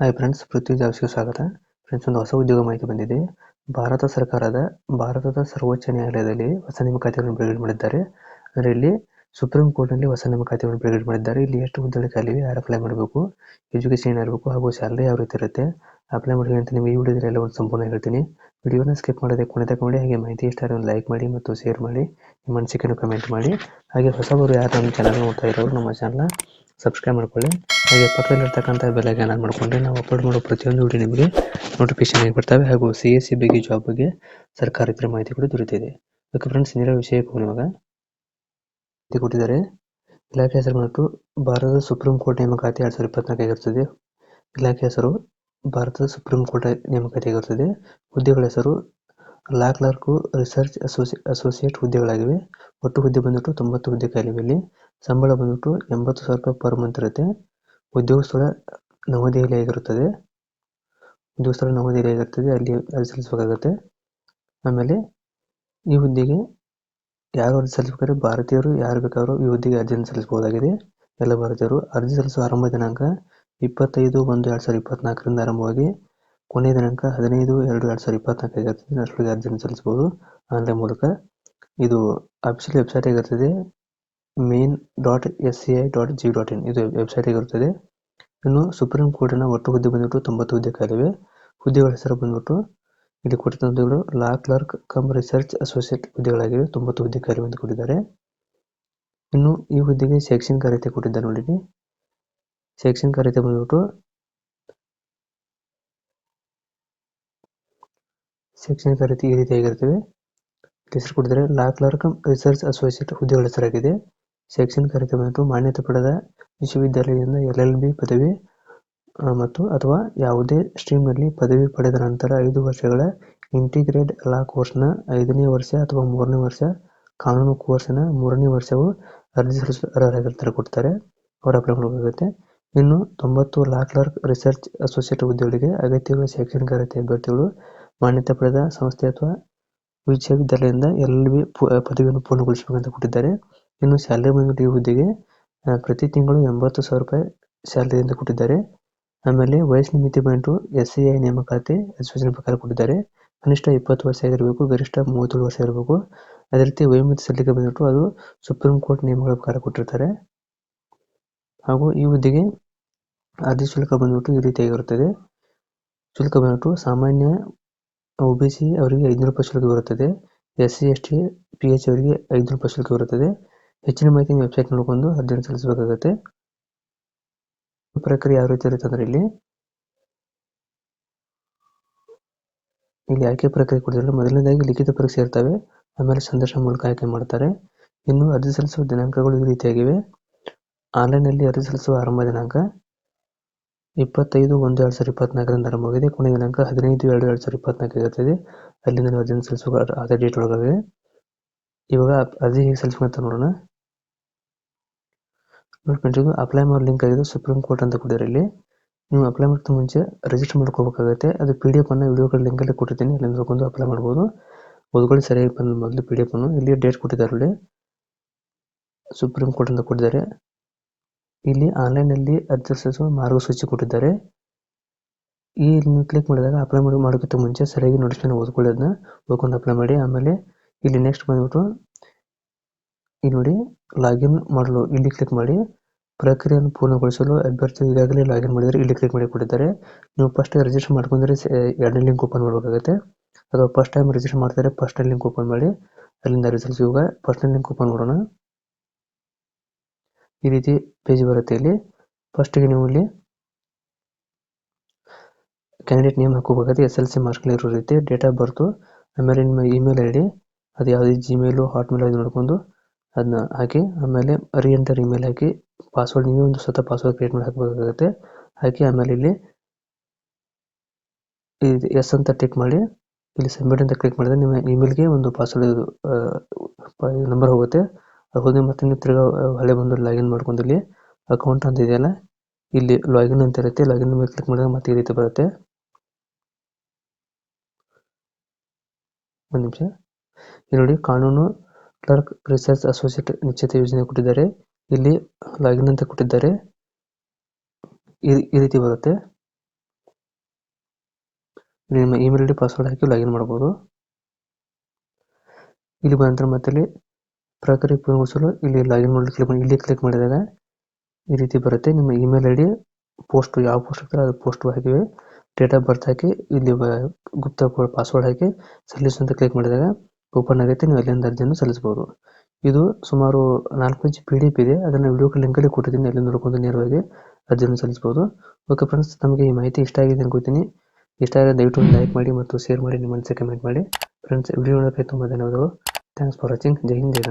Hi friends ಪೃಥ್ವಿ ಜಾಬ್ಸ್ಗೆ ಸ್ವಾಗತ. Friends ಒಂದು ಹೊಸ ಉದ್ಯೋಗ ಮಾಹಿತಿ ಬಂದಿದೆ. ಭಾರತ ಸರ್ಕಾರದ, ಭಾರತದ ಸರ್ವೋಚ್ಚ ನ್ಯಾಯಾಲಯದಲ್ಲಿ ಹೊಸ ನೇಮಕಾತಿಗಳನ್ನು ಬಿಡುಗಡೆ ಮಾಡಿದ್ದಾರೆ. ಅಂದರೆ ಇಲ್ಲಿ ಸುಪ್ರೀಂ ಕೋರ್ಟ್ನಲ್ಲಿ ಹೊಸ ನೇಮಕಾತಿಗಳನ್ನು ಬಿಡುಗಡೆ ಮಾಡಿದ್ದಾರೆ. ಇಲ್ಲಿ ಎಷ್ಟು ಹುದ್ದೆಗಳು ಖಾಲಿವೆ ಯಾರು ಅಪ್ಲೈ ಮಾಡಬೇಕು ಎಜುಕೇಷನ್ ಏನಿರಬೇಕು ಹಾಗೂ ಸ್ಯಾಲರಿ ಯಾವ ರೀತಿ ಇರುತ್ತೆ ಅಪ್ಲೈ ಮಾಡಿ ಅಂತ ನಿಮಗೆ ಈ ವಿಡಿಯೋದಲ್ಲಿ ಎಲ್ಲ ಒಂದು ಸಂಪೂರ್ಣ ಹೇಳ್ತೀನಿ. ವಿಡಿಯೋನ ಸ್ಕಿಪ್ ಮಾಡದೆ ಕೊನೆ ತಗೊಂಡು ನೋಡಿ, ಹಾಗೆ ಮಾಹಿತಿ ಇಷ್ಟ ಒಂದು ಲೈಕ್ ಮಾಡಿ ಮತ್ತು ಶೇರ್ ಮಾಡಿ, ನಿಮ್ಮ ಅನಿಸಿಕೆಯನ್ನು ಕಮೆಂಟ್ ಮಾಡಿ. ಹಾಗೆ ಹೊಸಬರು ಯಾರು ನಮ್ಮ ಚಾನಲ್ ನೋಡ್ತಾ ಇರೋರು, ನಮ್ಮ ಚಾನಲ್ನ ಸಬ್ಸ್ಕ್ರೈಬ್ ಮಾಡ್ಕೊಳ್ಳಿ. ಹಾಗೆ ಪಕ್ಕದಲ್ಲಿ ಪಕ್ಕದಲ್ಲಿರ್ತಕ್ಕಂಥ ಬೆಲ್ಲೈಕನ್ ಮಾಡಿಕೊಂಡ್ರೆ ನಾವು ಅಪ್ಲೋಡ್ ಮಾಡೋ ಪ್ರತಿಯೊಂದು ವಿಡಿಯೋ ನಿಮಗೆ ನೋಟಿಫಿಕೇಶನ್ ಆಗಿ ಬರ್ತವೆ. ಹಾಗೂ ಸಿ ಎಸ್ ಸಿ ಬಗ್ಗೆ ಜಾಬ್ ಬಗ್ಗೆ ಸರ್ಕಾರೇತರ ಮಾಹಿತಿ ಕೂಡ ದೊರೆತಿದೆ ಓಕೆ ಫ್ರೆಂಡ್ಸ್ ನೇರ ವಿಷಯಕ್ಕೆ ಹೋಗೋಣ ಇವಾಗ ಮಾಹಿತಿ ಕೊಟ್ಟಿದ್ದಾರೆ. ಇಲಾಖೆ ಹೆಸರು ಭಾರತದ ಸುಪ್ರೀಂ ಕೋರ್ಟ್ ನೇಮಕಾತಿ ಎರಡು ಸಾವಿರದ ಇಪ್ಪತ್ನಾಲ್ಕಾಗಿರ್ತದೆ ಇಲಾಖೆ ಹೆಸರು ಭಾರತದ ಸುಪ್ರೀಂ ಕೋರ್ಟ್ ನೇಮಕಾತಿ ಆಗಿರ್ತದೆ ಹುದ್ದೆಗಳ ಹೆಸರು ಲಾ ಕ್ಲರ್ಕು ರಿಸರ್ಚ್ ಅಸೋಸಿ, ಅಸೋಸಿಯೇಟ್ ಹುದ್ದೆಗಳಾಗಿವೆ. ಒಟ್ಟು ಹುದ್ದೆ ಬಂದ್ಬಿಟ್ಟು ತೊಂಬತ್ತು ಹುದ್ದೆ ಖಾಲಿವೆ ಇಲ್ಲಿ ಸಂಬಳ ಬಂದ್ಬಿಟ್ಟು ಎಂಬತ್ತು ಸಾವಿರ ರೂಪಾಯಿ ಪರ್ ಮಂತ್ ಇರುತ್ತೆ. ಉದ್ಯೋಗ ಸ್ಥಳ ನವದೆಹಲಿಯಾಗಿರುತ್ತದೆ ಉದ್ಯೋಗ ಸ್ಥಳ ನವದೆಹಲಿಯಾಗಿರುತ್ತದೆ ಅಲ್ಲಿ ಅರ್ಜಿ ಸಲ್ಲಿಸಬೇಕಾಗುತ್ತೆ. ಆಮೇಲೆ ಈ ಹುದ್ದೆಗೆ ಯಾರು ಅರ್ಜಿ ಸಲ್ಲಿಸಬೇಕಾದ್ರೆ ಭಾರತೀಯರು, ಯಾರು ಬೇಕಾದರೂ ಈ ಹುದ್ದೆಗೆ ಅರ್ಜಿಯನ್ನು ಸಲ್ಲಿಸಬಹುದಾಗಿದೆ. ಎಲ್ಲ ಭಾರತೀಯರು. ಅರ್ಜಿ ಸಲ್ಲಿಸುವ ಆರಂಭ ದಿನಾಂಕ ಇಪ್ಪತ್ತೈದು ಒಂದು ಎರಡು ಸಾವಿರದ ಇಪ್ಪತ್ನಾಲ್ಕರಿಂದ ಆರಂಭವಾಗಿ ಕೊನೆಯ ದಿನಾಂಕ ಹದಿನೈದು ಎರಡು ಎರಡು ಸಾವಿರದ ಇಪ್ಪತ್ನಾಲ್ಕು ಆಗಿರ್ತದೆ ಅಷ್ಟರೊಳಗೆ ಅರ್ಜಿಯನ್ನು ಸಲ್ಲಿಸಬಹುದು. ಆನ್ಲೈನ್ ಮೂಲಕ ಇದು ಅಫಿಷಿಯಲ್ ವೆಬ್ಸೈಟ್ ಆಗಿರ್ತದೆ main dot S C I dot G dot in ಇದು ವೆಬ್ಸೈಟ್ ಆಗಿರುತ್ತದೆ. ಇನ್ನು ಸುಪ್ರೀಂ ಕೋರ್ಟಿನ ಒಟ್ಟು ಹುದ್ದೆ ಬಂದ್ಬಿಟ್ಟು ತೊಂಬತ್ತು ಹುದ್ದೆ ಕಾಲಿವೆ. ಹುದ್ದೆಗಳ ಹೆಸರು ಬಂದ್ಬಿಟ್ಟು ಇಲ್ಲಿ ಕೊಟ್ಟಿದ್ದ ಹುದ್ದೆಗಳು law clerk cum research associate ಹುದ್ದೆಗಳಾಗಿವೆ. ತೊಂಬತ್ತು ಹುದ್ದೆ ಖಾಲಿವೆ ಅಂತ ಕೊಟ್ಟಿದ್ದಾರೆ. ಇನ್ನು ಈ ಹುದ್ದೆಗೆ ಶೈಕ್ಷಣಿಕ ಅರ್ಹತೆ ಕೊಟ್ಟಿದ್ದಾರೆ ನೋಡಿ ಶೈಕ್ಷಣಿಕ ಅರ್ಹತೆ ಬಂದ್ಬಿಟ್ಟು ಶೈಕ್ಷಣಿಕ ಅರ್ಹತೆ ಈ ರೀತಿಯಾಗಿರ್ತವೆ ಹೆಸರು ಕೊಟ್ಟಿದ್ದಾರೆ ಲಾ ಕ್ಲರ್ಕ್ ರಿಸರ್ಚ್ ಅಸೋಸಿಯೇಟ್ ಹುದ್ದೆಗಳ ಹೆಸರಾಗಿದೆ ಶೈಕ್ಷಣಿಕ ಅರ್ಹತೆ ಮತ್ತು ಮಾನ್ಯತೆ ಪಡೆದ ವಿಶ್ವವಿದ್ಯಾಲಯದಿಂದ ಎಲ್ ಎಲ್ ಬಿ ಪದವಿ ಮತ್ತು ಅಥವಾ ಯಾವುದೇ ಸ್ಟ್ರೀಮ್ನಲ್ಲಿ ಪದವಿ ಪಡೆದ ನಂತರ ಐದು ವರ್ಷಗಳ ಇಂಟಿಗ್ರೇಟ್ ಲಾ ಕೋರ್ಸ್ನ ಐದನೇ ವರ್ಷ ಅಥವಾ ಮೂರನೇ ವರ್ಷ, ಕಾನೂನು ಕೋರ್ಸಿನ ಮೂರನೇ ವರ್ಷವು ಅರ್ಜಿ ಸಲ್ಲಿಸಲು ಅರ್ಹರಾಗಿರ್ತಾರೆ ಕೊಡ್ತಾರೆ. ಅವರ ಅಪ್ಲೈ ಇನ್ನು ತೊಂಬತ್ತು ಲಾ ಕ್ಲರ್ಕ್ ರಿಸರ್ಚ್ ಅಸೋಸಿಯೇಟ್ ಹುದ್ದೆಗಳಿಗೆ ಅಗತ್ಯವಿರುವ ಶೈಕ್ಷಣಿಕ ಅರ್ಹತೆ ಅಭ್ಯರ್ಥಿಗಳು ಮಾನ್ಯತೆ ಪಡೆದ ಸಂಸ್ಥೆ ಅಥವಾ ವಿಶ್ವವಿದ್ಯಾಲಯದಿಂದ ಎಲ್ ಬಿ ಪದವಿಯನ್ನು ಅಂತ ಕೊಟ್ಟಿದ್ದಾರೆ. ಇನ್ನು ಸ್ಯಾಲರಿ ಬಂದ್ಬಿಟ್ಟು ಹುದ್ದೆಗೆ ಪ್ರತಿ ತಿಂಗಳು ಎಂಬತ್ತು ಸಾವಿರ ರೂಪಾಯಿ ಸ್ಯಾಲರಿ ಅಂತ ಕೊಟ್ಟಿದ್ದಾರೆ. ಆಮೇಲೆ ವಯಸ್ಸಿನ ಮಿತಿ ಬಂದು ಎಸ್ ಸಿ ಐ ನೇಮಕಾತಿ ಅಧಿಸೂಚನೆ ಪ್ರಕಾರ ಕೊಟ್ಟಿದ್ದಾರೆ. ಕನಿಷ್ಠ ಇಪ್ಪತ್ತು ವರ್ಷ ಆಗಿರಬೇಕು, ಗರಿಷ್ಠ ಮೂವತ್ತೇಳು ವರ್ಷ ಇರಬೇಕು ಅದೇ ರೀತಿ ವಯೋಮಿತಿ ಸಲ್ಲಿಕೆ ಬಂದ್ಬಿಟ್ಟು ಅದು ಸುಪ್ರೀಂ ಕೋರ್ಟ್ ನಿಯಮಗಳ ಪ್ರಕಾರ ಕೊಟ್ಟಿರ್ತಾರೆ. ಹಾಗೂ ಈ ಹುದ್ದೆಗೆ ಅರ್ಜಿ ಶುಲ್ಕ ಬಂದ್ಬಿಟ್ಟು ಈ ರೀತಿಯಾಗಿರುತ್ತದೆ ಶುಲ್ಕ ಬಂದ್ಬಿಟ್ಟು ಸಾಮಾನ್ಯ ಒ ಬಿ ಸಿ ಅವರಿಗೆ ಐದುನೂರು ರೂಪಾಯಿ ಶುಲ್ಕ ಬರುತ್ತದೆ. S C, S T, P H ಅವರಿಗೆ ಐದುನೂರು ರೂಪಾಯಿ ಶುಲ್ಕ ಬರುತ್ತದೆ. ಹೆಚ್ಚಿನ ಮಾಹಿತಿ ವೆಬ್ಸೈಟ್ ನೋಡಿಕೊಂಡು ಅರ್ಜಿಯನ್ನು ಸಲ್ಲಿಸಬೇಕಾಗುತ್ತೆ. ಪ್ರಕ್ರಿಯೆ ಯಾವ ರೀತಿ ಇರುತ್ತೆ ಅಂದ್ರೆ ಇಲ್ಲಿ. ಇಲ್ಲಿ ಆಯ್ಕೆ ಪ್ರಕ್ರಿಯೆ ಕೊಡಿದ್ರೆ ಮೊದಲನೇದಾಗಿ ಲಿಖಿತ ಪರೀಕ್ಷೆ ಇರ್ತವೆ. ಆಮೇಲೆ ಸಂದರ್ಶನ ಮೂಲಕ ಆಯ್ಕೆ ಮಾಡ್ತಾರೆ. ಇನ್ನು ಅರ್ಜಿ ಸಲ್ಲಿಸುವ ದಿನಾಂಕಗಳು ಈ ರೀತಿಯಾಗಿವೆ. ಆನ್ಲೈನ್ನಲ್ಲಿ ಅರ್ಜಿ ಸಲ್ಲಿಸುವ ಆರಂಭ ದಿನಾಂಕ. ಇಪ್ಪತ್ತೈದು ಒಂದು ಎರಡು ಸಾವಿರದ ಇಪ್ಪತ್ನಾಲ್ಕರಿಂದ ಆರಂಭವಾಗಿದೆ. ಕೊನೆಯ ದಿನಾಂಕ ಹದಿನೈದು ಎರಡು ಎರಡು ಸಾವಿರದ ಇಪ್ಪತ್ನಾಲ್ಕು ಇರುತ್ತದೆ. ಅಲ್ಲಿಂದ ನೀವು ಅರ್ಜಿನ ಸಲ್ಲಿಸುವ ಅದೇ ಡೇಟ್ ಒಳಗಾಗಿದೆ ಇವಾಗ ಅರ್ಜಿ ಹೇಗೆ ಸಲ್ಲಿಸ್ಬೇಕಂತ ನೋಡೋಣ. ನೋಡಿ ಇದು ಅಪ್ಲೈ ಮಾಡೋ ಲಿಂಕ್ ಆಗಿದೆ. ಸುಪ್ರೀಂ ಕೋರ್ಟ್ ಅಂತ ಕೊಟ್ಟಿದ್ದಾರೆ ಇಲ್ಲಿ. ನೀವು ಅಪ್ಲೈ ಮಾಡೋಕ್ಕೆ ಮುಂಚೆ ರಿಜಿಸ್ಟರ್ ಮಾಡ್ಕೋಬೇಕಾಗುತ್ತೆ. ಅದು ಪಿ ಡಿ ಎಫ್ ಅನ್ನು ವಿಡಿಯೋಗಳ ಲಿಂಕಲ್ಲಿ ಕೊಟ್ಟಿದ್ದೀನಿ ಅಲ್ಲಿ ನೋಡ್ಕೊಂಡು ಅಪ್ಲೈ ಮಾಡ್ಬೋದು. ಓದ್ಕೊಳ್ಳಿ ಸರಿಯಾಗಿ ಬಂದು ಮೊದಲು ಪಿ ಡಿ ಎಫ್ ಅನ್ನು ಇಲ್ಲಿ ಡೇಟ್ ಕೊಟ್ಟಿದ್ದಾರೆ ಸುಪ್ರೀಂ ಕೋರ್ಟ್ ಅಂತ ಕೊಟ್ಟಿದ್ದಾರೆ. ಇಲ್ಲಿ ಆನ್ಲೈನಲ್ಲಿ ಅರ್ಜಿ ಸಲ್ಲಿಸುವ ಮಾರ್ಗಸೂಚಿ ಕೊಟ್ಟಿದ್ದಾರೆ. ಈ ಲಿಂಕ್ ಕ್ಲಿಕ್ ಮಾಡಿದಾಗ ಅಪ್ಲೈ ಮಾಡಿ, ಮಾಡೋಕ್ಕಿಂತ ಮುಂಚೆ ಸರಿಯಾಗಿ ನೋಟಿಫಿಕೇಶನ್ ಓದ್ಕೊಳ್ಳಿ ಅದನ್ನ ಓದ್ಕೊಂಡು ಅಪ್ಲೈ ಮಾಡಿ. ಆಮೇಲೆ ಇಲ್ಲಿ ನೆಕ್ಸ್ಟ್ ಬಂದ್ಬಿಟ್ಟು ಇಲ್ಲಿ ನೋಡಿ ಲಾಗಿನ್ ಮಾಡಲು ಇಲ್ಲಿ ಕ್ಲಿಕ್ ಮಾಡಿ. ಪ್ರಕ್ರಿಯೆಯನ್ನು ಪೂರ್ಣಗೊಳಿಸಲು ಅಭ್ಯರ್ಥಿ ಈಗಾಗಲೇ ಲಾಗಿನ್ ಮಾಡಿದರೆ ಇಲ್ಲಿ ಕ್ಲಿಕ್ ಮಾಡಿ ಕೊಟ್ಟಿದ್ದಾರೆ. ನೀವು ಫಸ್ಟ್ ರಿಜಿಸ್ಟರ್ ಮಾಡ್ಕೊಂಡ್ರೆ ಎರಡನೇ ಲಿಂಕ್ ಓಪನ್ ಮಾಡಬೇಕಾಗುತ್ತೆ. ಅಥವಾ ಫಸ್ಟ್ ಟೈಮ್ ರಿಜಿಸ್ಟರ್ ಮಾಡ್ತಾರೆ ಫಸ್ಟ್ ಲಿಂಕ್ ಓಪನ್ ಮಾಡಿ. ಅಲ್ಲಿಂದ ರಿಸಲ್ಟ್ಸ್ ಇವಾಗ ಫಸ್ಟ್ ಲಿಂಕ್ ಓಪನ್ ಮಾಡೋಣ. ಈ ರೀತಿ ಪೇಜ್ ಬರುತ್ತೆ ಇಲ್ಲಿ. ಫಸ್ಟಿಗೆ ನೀವು ಇಲ್ಲಿ ಕ್ಯಾಂಡಿಡೇಟ್ ನೇಮ್ ಹಾಕೋಬೇಕಾದ್ರೆ ಎಸ್ ಎಲ್ ಸಿ ಮಾರ್ಕ್ಸ್ಗಳು ಇರೋ ರೀತಿ ಡೇಟ್ ಆಫ್ ಬರ್ತು ಆಮೇಲೆ ನಿಮ್ಮ ಇಮೇಲ್ ಐ ಡಿ ಅದು ಯಾವುದೇ ಜಿಮೇಲು ಹಾಟ್ಮೇಲ್ ಅದು ನೋಡ್ಕೊಂಡು ಅದನ್ನ ಹಾಕಿ, ಆಮೇಲೆ ಎಂಟರ್ ಇಮೇಲ್ ಹಾಕಿ ಪಾಸ್ವರ್ಡ್ ನೀವೇ ಒಂದು ಸ್ವತಃ ಪಾಸ್ವರ್ಡ್ ಕ್ರಿಯೇಟ್ ಮಾಡಿ ಹಾಕಬೇಕಾಗುತ್ತೆ. ಹಾಕಿ, ಆಮೇಲೆ ಇಲ್ಲಿ ಎಸ್ ಅಂತ ಟಿಕ್ ಮಾಡಿ, ಇಲ್ಲಿ ಸಬ್ಮಿಟ್ ಅಂತ ಕ್ಲಿಕ್ ಮಾಡಿದ್ರೆ ನಿಮ್ಮ ಇಮೇಲ್ಗೆ ಒಂದು ಪಾಸ್ವರ್ಡ್ ನಂಬರ್ ಹೋಗುತ್ತೆ. ಹೋಗಿ ಮತ್ತೆ ನೀವು ತಿರ್ಗಾ ಹಳೆ ಬಂದು ಲಾಗಿನ್ ಮಾಡ್ಕೊಂಡು ಇಲ್ಲಿ ಅಕೌಂಟ್ ಅಂತ ಇದೆಯಲ್ಲ, ಇಲ್ಲಿ ಲಾಗಿನ್ ಅಂತ ಇರುತ್ತೆ. ಲಾಗಿನ್ ಮೇಲೆ ಕ್ಲಿಕ್ ಮಾಡಿದ್ರೆ ಮತ್ತೆ ಈ ರೀತಿ ಬರುತ್ತೆ. ಒಂದು ನಿಮಿಷ. ಇಲ್ಲಿ ನೋಡಿ ಕಾನೂನು ಕ್ಲರ್ಕ್ ರಿಸರ್ಚ್ ಅಸೋಸಿಯೇಟ್ ನಿಶ್ಚಿತ ಯೋಜನೆ ಕೊಟ್ಟಿದ್ದಾರೆ. ಇಲ್ಲಿ ಲಾಗಿನ್ ಅಂತ ಕೊಟ್ಟಿದ್ದಾರೆ. ಈ ರೀತಿ ಬರುತ್ತೆ. ನಿಮ್ಮ ಇಮೇಲ್ ಐ ಪಾಸ್ವರ್ಡ್ ಹಾಕಿ ಲಾಗಿನ್ ಮಾಡ್ಬೋದು. ಇಲ್ಲಿ ಬಂದ ನಂತರ ಮತ್ತೆ ಇಲ್ಲಿ ಪ್ರಕ್ರಿಯೆ ಪೂರ್ಣಗೊಳಿಸಲು ಇಲ್ಲಿ ಲಾಗಿನ್ ಮಾಡಲು ಕ್ಲಿಕ್ ಮಾಡಿ ಇಲ್ಲಿ ಕ್ಲಿಕ್ ಮಾಡಿದಾಗ ಈ ರೀತಿ ಬರುತ್ತೆ. ನಿಮ್ಮ ಇಮೇಲ್ ಐ ಡಿ ಪೋಸ್ಟ್ ಯಾವ ಪೋಸ್ಟ್ ಇರ್ತಾರೆ ಅದು ಪೋಸ್ಟ್ ಹಾಕಿವೆ. ಡೇಟ್ ಆಫ್ ಬರ್ತ್ ಹಾಕಿ, ಇಲ್ಲಿ ಗುಪ್ತ ಪಾಸ್ವರ್ಡ್ ಹಾಕಿ ಸಲ್ಲಿಸು ಅಂತ ಕ್ಲಿಕ್ ಮಾಡಿದಾಗ ಓಪನ್ ಆಗುತ್ತೆ. ನೀವು ಅಲ್ಲಿಂದ ಅರ್ಜಿಯನ್ನು ಸಲ್ಲಿಸಬಹುದು. ಇದು ಸುಮಾರು ನಾಲ್ಕು ಪೇಜ್ ಪಿ ಡಿ ಎಫ್ ಇದೆ. ಅದನ್ನು ವಿಡಿಯೋ ಲಿಂಕಲ್ಲಿ ಕೊಟ್ಟಿದ್ದೀನಿ. ಅಲ್ಲಿ ನೋಡ್ಕೊಂಡು ನೇರವಾಗಿ ಅರ್ಜಿಯನ್ನು ಸಲ್ಲಿಸಬಹುದು. ಓಕೆ ಫ್ರೆಂಡ್ಸ್ ನಮಗೆ ಈ ಮಾಹಿತಿ ಇಷ್ಟ ಆಗಿದೆ ಅನ್ಕೋತೀನಿ. ಇಷ್ಟ ಆದರೆ ದಯವಿಟ್ಟು ಲೈಕ್ ಮಾಡಿ ಮತ್ತು ಶೇರ್ ಮಾಡಿ, ನಿಮ್ಮ ಅನಿಸಿಕೆ ಕಮೆಂಟ್ ಮಾಡಿ. ಫ್ರೆಂಡ್ಸ್ ವಿಡಿಯೋ ನೋಡೋಕ್ಕೆ ತುಂಬ ಧನ್ಯವಾದಗಳು. థ్యాంక్స్ ఫర్ వాచింగ్ జై హింద్ జై